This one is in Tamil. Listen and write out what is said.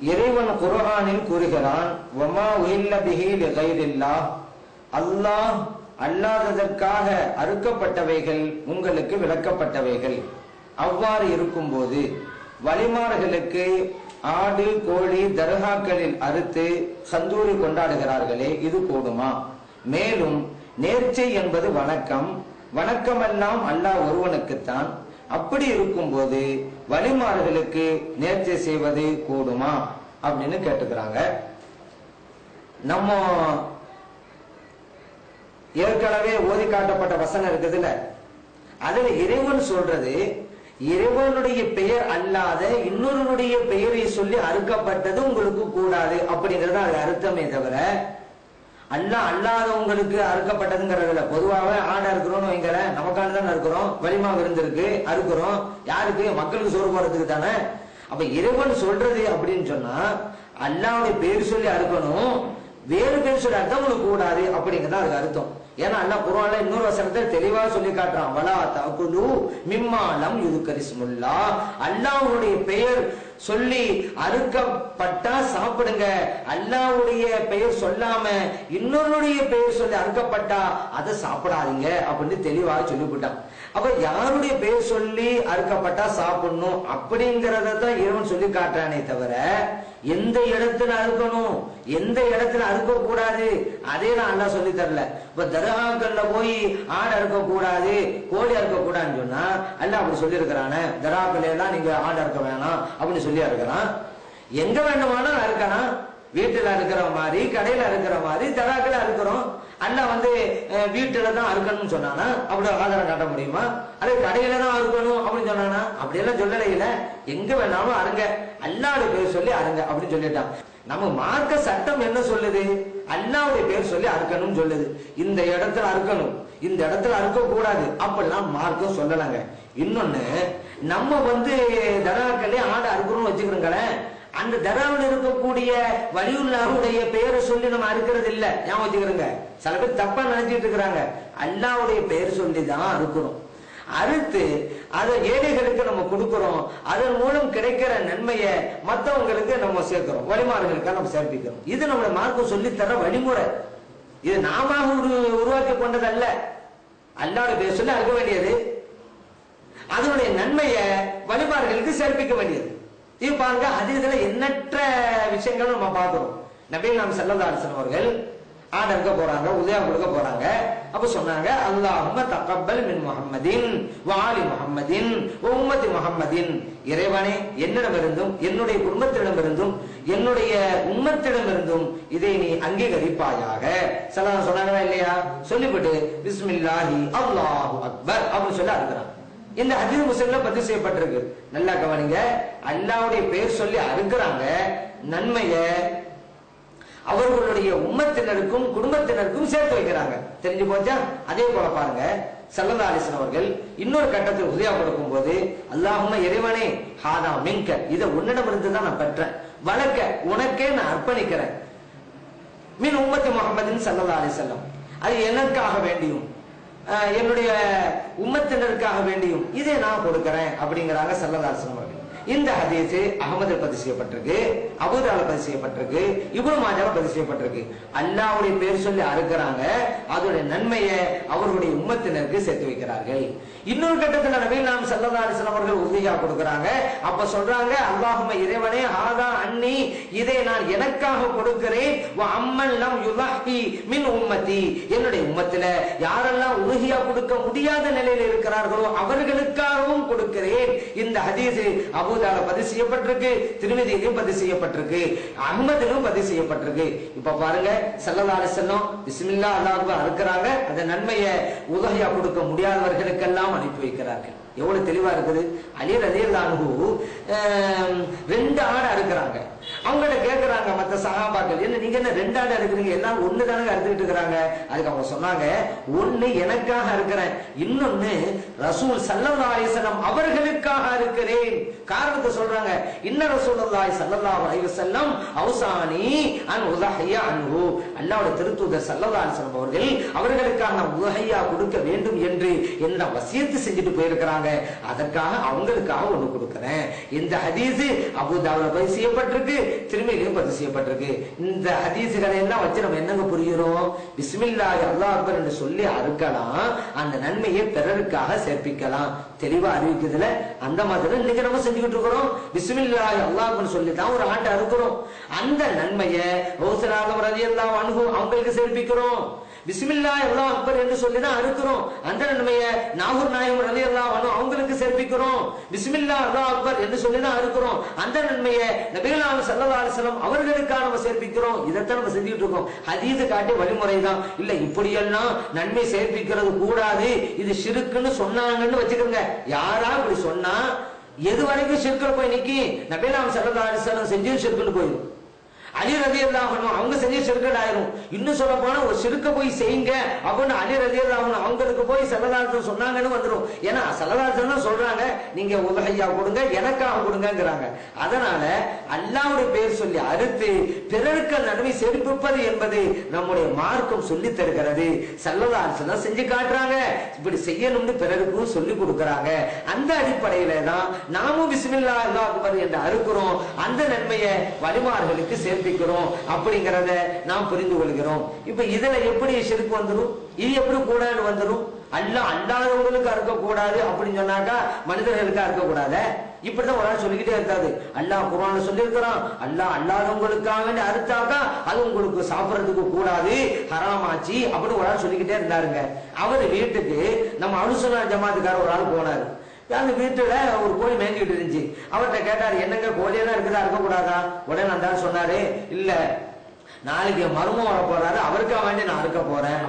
இறைவன் குரகானில் கூறுகிறான் வமா உயில்ல அல்லாஹ் அல்லாததற்காக அறுக்கப்பட்டவைகள் உங்களுக்கு விளக்கப்பட்டவைகள். அவ்வாறு இருக்கும்போது வழிமார்களுக்கு ஆடு கோழி தர்காக்களில் அறுத்து சந்தூரி கொண்டாடுகிறார்களே இது போடுமா மேலும் நேர்ச்சை என்பது வணக்கம். வணக்கமெல்லாம் அல்லாஹ் ஒருவனுக்குத்தான். அப்படி இருக்கும்போது வழிமார்களுக்கு நேர்த்தி செய்வது கூடுமா? அப்படின்னு கேட்டுக்கிறாங்க. நம்ம ஏற்கனவே ஓதி காட்டப்பட்ட வசனம் இருக்குதுல்ல. அதுல இறைவன் சொல்றது இறைவனுடைய பெயர் அல்லாத இன்னொருடைய பெயரை சொல்லி அறுக்கப்பட்டது உங்களுக்கு கூடாது அப்படிங்கறது அது அர்த்தமே தவிர அல்லா அல்லாதவங்களுக்கு அறுக்கப்பட்டதுங்கிறதுல பொதுவாகவே ஆடை இருக்கிறோம்னு வைங்களேன். நமக்கான தானே இருக்கிறோம் வலிமா விருந்திருக்கு அறுக்கிறோம். யாருக்கு? மக்களுக்கு சோறு போறதுக்கு தானே. அப்ப இறைவன் சொல்றது அப்படின்னு சொன்னா அல்லாவுடைய பேர் சொல்லி அறுக்கணும். வேறு பேர் சொல்லி அர்த்தம் உங்களுக்கு கூடாது அப்படிங்கிறதா அதுக்கு அர்த்தம். ஏன்னா அல்லா குரான்ல இன்னொரு வசனத்தை தெளிவா சொல்லி காட்டுறான். வலா தகுலு மிம்மாலம் இது கரிசுமுல்லா பெயர் சொல்லி அறுக்கப்பட்டா சாப்பிடுங்க. அல்லாவுடைய பெயர் சொல்லாம இன்னொருடைய பெயர் சொல்லி அறுக்கப்பட்டா அதை சாப்பிடாதீங்க அப்படின்னு தெளிவா சொல்லிவிட்டான். அப்ப யாருடைய பெயர் சொல்லி அறுக்கப்பட்டா சாப்பிடணும் அப்படிங்கறத தான் இறைவன் சொல்லி காட்டுறானே தவிர எந்த இடத்துல அறுக்கணும் எந்த இடத்துல அறுக்க கூடாது அதே நான் அல்லா சொல்லி தரல. இப்ப தர்காக்கள்ல போய் ஆடு அறுக்க கூடாது கோழி அறுக்க கூடாதுன்னு சொன்னா அல்ல அப்படி சொல்லி இருக்கிறானே தர்காக்கள் எல்லாம் நீங்க ஆடு அறுக்க வேணாம் அப்படின்னு சொல்லி இருக்கிறான்? எங்க வேண்டுமானாலும் அறுக்கலாம். வீட்டுல இருக்கிற மாதிரி கடையில இருக்கிற மாதிரி தராக்கள் அறுக்கிறோம். அல்ல வந்து வீட்டுல தான் அறுக்கணும்னு சொன்னானா அப்படி ஆதாரம் காட்ட முடியுமா? அது கடையில தான் அறுக்கணும் அப்படின்னு சொன்னானா அப்படி எல்லாம் எங்க வேணாலும் அருங்க அல்லாடு பேர் சொல்லி அருங்க அப்படின்னு சொல்லிட்டான். நம்ம மார்க்க சட்டம் என்ன சொல்லுது? அல்லாவுடைய பேர் சொல்லி அறுக்கணும்னு சொல்லுது. இந்த இடத்துல அறுக்கணும். இந்த இடத்துல அறுக்க கூடாது அப்படிலாம் மார்க்கம் சொல்லலாங்க. இன்னொன்னு நம்ம வந்து தராக்களே ஆடு அறுக்கணும்னு வச்சுக்கிறோங்களேன் அந்த தராவில் இருக்கக்கூடிய வலியுல்லாவுடைய பெயரை சொல்லி நம்ம அறுக்கிறது இல்ல ஞாபகம் வச்சுக்கிறோங்க. சில பேர் தப்பா நினைச்சிட்டு இருக்கிறாங்க. அல்லாவுடைய பெயர் சொல்லி தான் அறுக்கிறோம் அறுத்து அதை ஏழைகளுக்கு நம்ம கொடுக்கிறோம். அதன் மூலம் கிடைக்கிற நன்மையை மற்றவங்களுக்கு நம்ம சேர்க்கிறோம். வழிமாறுகளுக்காக நம்ம சேர்ப்பிக்கிறோம் இது நம்மளை மார்க்கம் சொல்லித்தர வழிமுறை. இது நாம ஒரு உருவாக்கி கொண்டதல்ல. அல்லாட பேர் சொல்லி அறுக்க வேண்டியது. அதனுடைய நன்மையை வழிபாடுகளுக்கு சேர்ப்பிக்க வேண்டியது. இது பாருங்க அது இதுல எண்ணற்ற விஷயங்கள் நம்ம பார்க்கிறோம். நபீன் நாம் செல்லதாரசன் அவர்கள் ஆடு போறாங்க உதயா கொடுக்க போறாங்க. அப்ப சொன்னாங்க அல்லாஹும தகப்பல் மின் முகம்மதின் வாலி முகம்மதின் உம்மதி முகம்மதின் இறைவனே என்னிடமிருந்தும் என்னுடைய குடும்பத்திடமிருந்தும் என்னுடைய உம்மத்திடமிருந்தும் இதை நீ அங்கீகரிப்பாயாக. சலாம் சொன்னாங்களா இல்லையா? சொல்லிவிட்டு பிஸ்மில்லாஹி அல்லாஹு அக்பர் அப்படின்னு சொல்லி அறுக்கிறான். இந்த ஹதீஸ் முஸ்லிம்ல பதிவு செய்யப்பட்டிருக்கு. நல்லா கவனிங்க. அல்லாவுடைய பேர் சொல்லி அறுக்கிறாங்க. நன்மைய அவர்களுடைய உம்மத்தினருக்கும் குடும்பத்தினருக்கும் சேர்த்து வைக்கிறாங்க. தெரிஞ்சு போச்சா? அதே போல பாருங்க சல்லல்லா அலிஸ்லாம் அவர்கள் இன்னொரு கட்டத்தில் உதயா கொடுக்கும் போது அல்லாஹும இறைவனே ஹாதா மின்க. இதை உன்னிடமிருந்து தான் நான் பெற்றேன். வழக்க உனக்கே நான் அர்ப்பணிக்கிறேன். மின் உம்மத்தி முகமதின் சல்லல்லா அலிசல்லம் அது எனக்காக வேண்டியும் அஹ், என்னுடைய உம்மத்தினருக்காக வேண்டியும் இதை நான் கொடுக்கிறேன் அப்படிங்கிறாங்க சல்லல்லா அவர்கள். இந்த ஹதீஸ் அகமது பதிவு செய்யப்பட்டிருக்கு அபுதால பதிவு செய்யப்பட்டிருக்கு இவ்வளவு மாஜால பதிவு செய்யப்பட்டிருக்கு. அல்லாவுடைய பேர் சொல்லி அறுக்கிறாங்க அதோட நன்மையை அவருடைய உம்மத்தினருக்கு சேர்த்து வைக்கிறார்கள். இன்னொரு கட்டத்தில் நபி நாம் சல்லல்லா அலிஸ்லாம் அவர்கள் உறுதியா கொடுக்கறாங்க. அப்ப சொல்றாங்க அல்லாஹும இறைவனே ஆதா அன்னி இதை நான் எனக்காக கொடுக்கிறேன். அம்மன் நம் யுலாஹி மின் உம்மத்தி. என்னுடைய உம்மத்தில யாரெல்லாம் உறுதியா கொடுக்க முடியாத நிலையில் இருக்கிறார்களோ அவர்களுக்காகவும் கொடுக்கிறேன். இந்த ஹதீஸ் அபு அபூதால பதிவு செய்யப்பட்டிருக்கு திருமதியிலும் பதிவு செய்யப்பட்டிருக்கு அகமதிலும் பதிவு செய்யப்பட்டிருக்கு. இப்ப பாருங்க சல்லல்லா அலிஸ்லாம் பிஸ்மில்லா அல்லாஹ் அறுக்கிறாங்க. அந்த நன்மையை உதவியா கொடுக்க முடியாதவர்களுக்கெல்லாம் அனுப்பி வைக்கிறார்கள். எவ்வளவு தெளிவா இருக்குது? அலி அலிர் அல்லாஹு ரெண்டு அவங்கள்ட்ட கேட்கறாங்க மத்த சகாபாக்கள். என்ன நீங்க என்ன ரெண்டு ஆடு எல்லாம் ஒண்ணு தானே அறுத்துக்கிட்டு இருக்கிறாங்க? அதுக்கு அவங்க சொன்னாங்க ஒண்ணு எனக்காக இருக்கிறேன். இன்னொன்னு ரசூல் சல்லல்லா அலிசல்லம் அவர்களுக்காக இருக்கிறேன். காரணத்தை சொல்றாங்க. இன்ன ரசூலுல்லாஹி சல்லல்லா அலைஹி வஸல்லம் அவுசானி அன் உதஹையா அன்ஹு. அல்லாவோட திருத்தூதர் சல்லல்லா அலிசல்லம் அவர்கள் அவர்களுக்காக நான் உதஹையா கொடுக்க வேண்டும் என்று என்ன வசியத்து செஞ்சுட்டு போயிருக்கிறாங்க. அதற்காக அவங்களுக்காக ஒண்ணு கொடுக்கிறேன். இந்த ஹதீஸ் அபுதாவில் தாவுல பதிவு செய்யப்பட்டிருக்கு. திருமையிலையும் பதிவு செய்யப்பட்டிருக்கு. இந்த ஹதீசுகளை எல்லாம் வச்சு நம்ம என்னங்க புரிகிறோம்? பிஸ்மில்லாஹி அல்லாஹ் அக்பர் என்று சொல்லி அறுக்கலாம். அந்த நன்மையை பிறருக்காக சேர்ப்பிக்கலாம். தெளிவா அறிவிக்கிறதுல அந்த மாதிரி இன்னைக்கு நம்ம செஞ்சுக்கிட்டு இருக்கிறோம். பிஸ்மில்லாஹி அல்லா அக்பர் சொல்லி தான் ஒரு ஆண்டை அறுக்கிறோம். அந்த நன்மையை ரோசனாதம் ரதி எல்லாம் அவங்களுக்கு சேர்ப்பிக்கிறோம். பிஸ்மில்லா எவ்வளோ அக்பர் என்று சொல்லி தான் அறுக்கிறோம். அந்த நன்மையை நாகூர் நாயகம் அல்லா எல்லாம் அவங்களுக்கு சேர்ப்பிக்கிறோம். பிஸ்மில்லா அல்லா அக்பர் என்று சொல்லி தான் அறுக்கிறோம். அந்த நன்மையை நபிகளான சல்லா அலிஸ்லாம் அவர்களுக்காக நம்ம சேர்ப்பிக்கிறோம். இதைத்தான் நம்ம செஞ்சுட்டு இருக்கோம். ஹதீது காட்டி வழிமுறை தான். இல்லை இப்படியெல்லாம் நன்மை சேர்ப்பிக்கிறது கூடாது. இது சிறுக்குன்னு சொன்னாங்கன்னு வச்சுக்கோங்க. யாரா இப்படி சொன்னா எது வரைக்கும் சிறுக்கில் போய் நிக்கி. நபிகளாம் சல்லா அலிஸ்லாம் செஞ்சு சிறுக்குன்னு போயிடும். அலி ரதி அவங்க செஞ்ச சிறுக்கட் ஆயிரும். இன்னும் சொல்ல போனா ஒரு சிறுக்க போய் செய்யுங்க அப்படின்னு அலி ரதி அவங்களுக்கு போய் செல்லதாரத்தம் சொன்னாங்கன்னு வந்துடும் ஏன்னா செல்லதாரத்தம் தான் சொல்றாங்க நீங்க உதகையா கொடுங்க எனக்காக கொடுங்கிறாங்க அதனால அல்லாவுடைய பேர் சொல்லி அறுத்து பிறருக்கு நன்மை செருப்பிப்பது என்பது நம்முடைய மார்க்கம் சொல்லி தருகிறது. செல்லதாரத்தம் தான் செஞ்சு காட்டுறாங்க. இப்படி செய்யணும்னு பிறருக்கும் சொல்லி கொடுக்கறாங்க. அந்த அடிப்படையில தான் நாமும் பிஸ்மில்லா அல்லாஹ் என்று அறுக்கிறோம். அந்த நன்மையை வழிமார்களுக்கு சேர்த்து சேர்ப்பிக்கிறோம் அப்படிங்கிறத நாம் புரிந்து கொள்கிறோம். இப்ப இதுல எப்படி சிறுக்கு வந்துடும் இது எப்படி கூடாது வந்துடும் அல்ல அல்லாதவங்களுக்கு அறுக்கக்கூடாது அப்படின்னு சொன்னாக்கா மனிதர்களுக்கு அறுக்க இப்படிதான் ஒரு ஆள் சொல்லிக்கிட்டே இருக்காது அல்லாஹ் குரான சொல்லியிருக்கிறான். அல்லாஹ் அல்லாதவங்களுக்காக அறுத்தாக்கா அது உங்களுக்கு சாப்பிடறதுக்கு கூடாது ஹராமாச்சு அப்படின்னு ஒரு ஆள் சொல்லிக்கிட்டே இருந்தாருங்க. அவர் வீட்டுக்கு நம்ம அனுசனா ஜமாத்துக்கார ஒரு ஆள் போனாரு. அந்த வீட்டுல ஒரு கோழி மேய்ஞ்சிட்டு இருந்துச்சு. அவர்கிட்ட கேட்டாரு என்னங்க கோழியெல்லாம் இருக்குதா? இருக்கக்கூடாதா? உடனே அந்த சொன்னாரு இல்ல நாளைக்கு மருமம் வர போறாரு அவருக்கா வேண்டி நான் இருக்க போறேன்.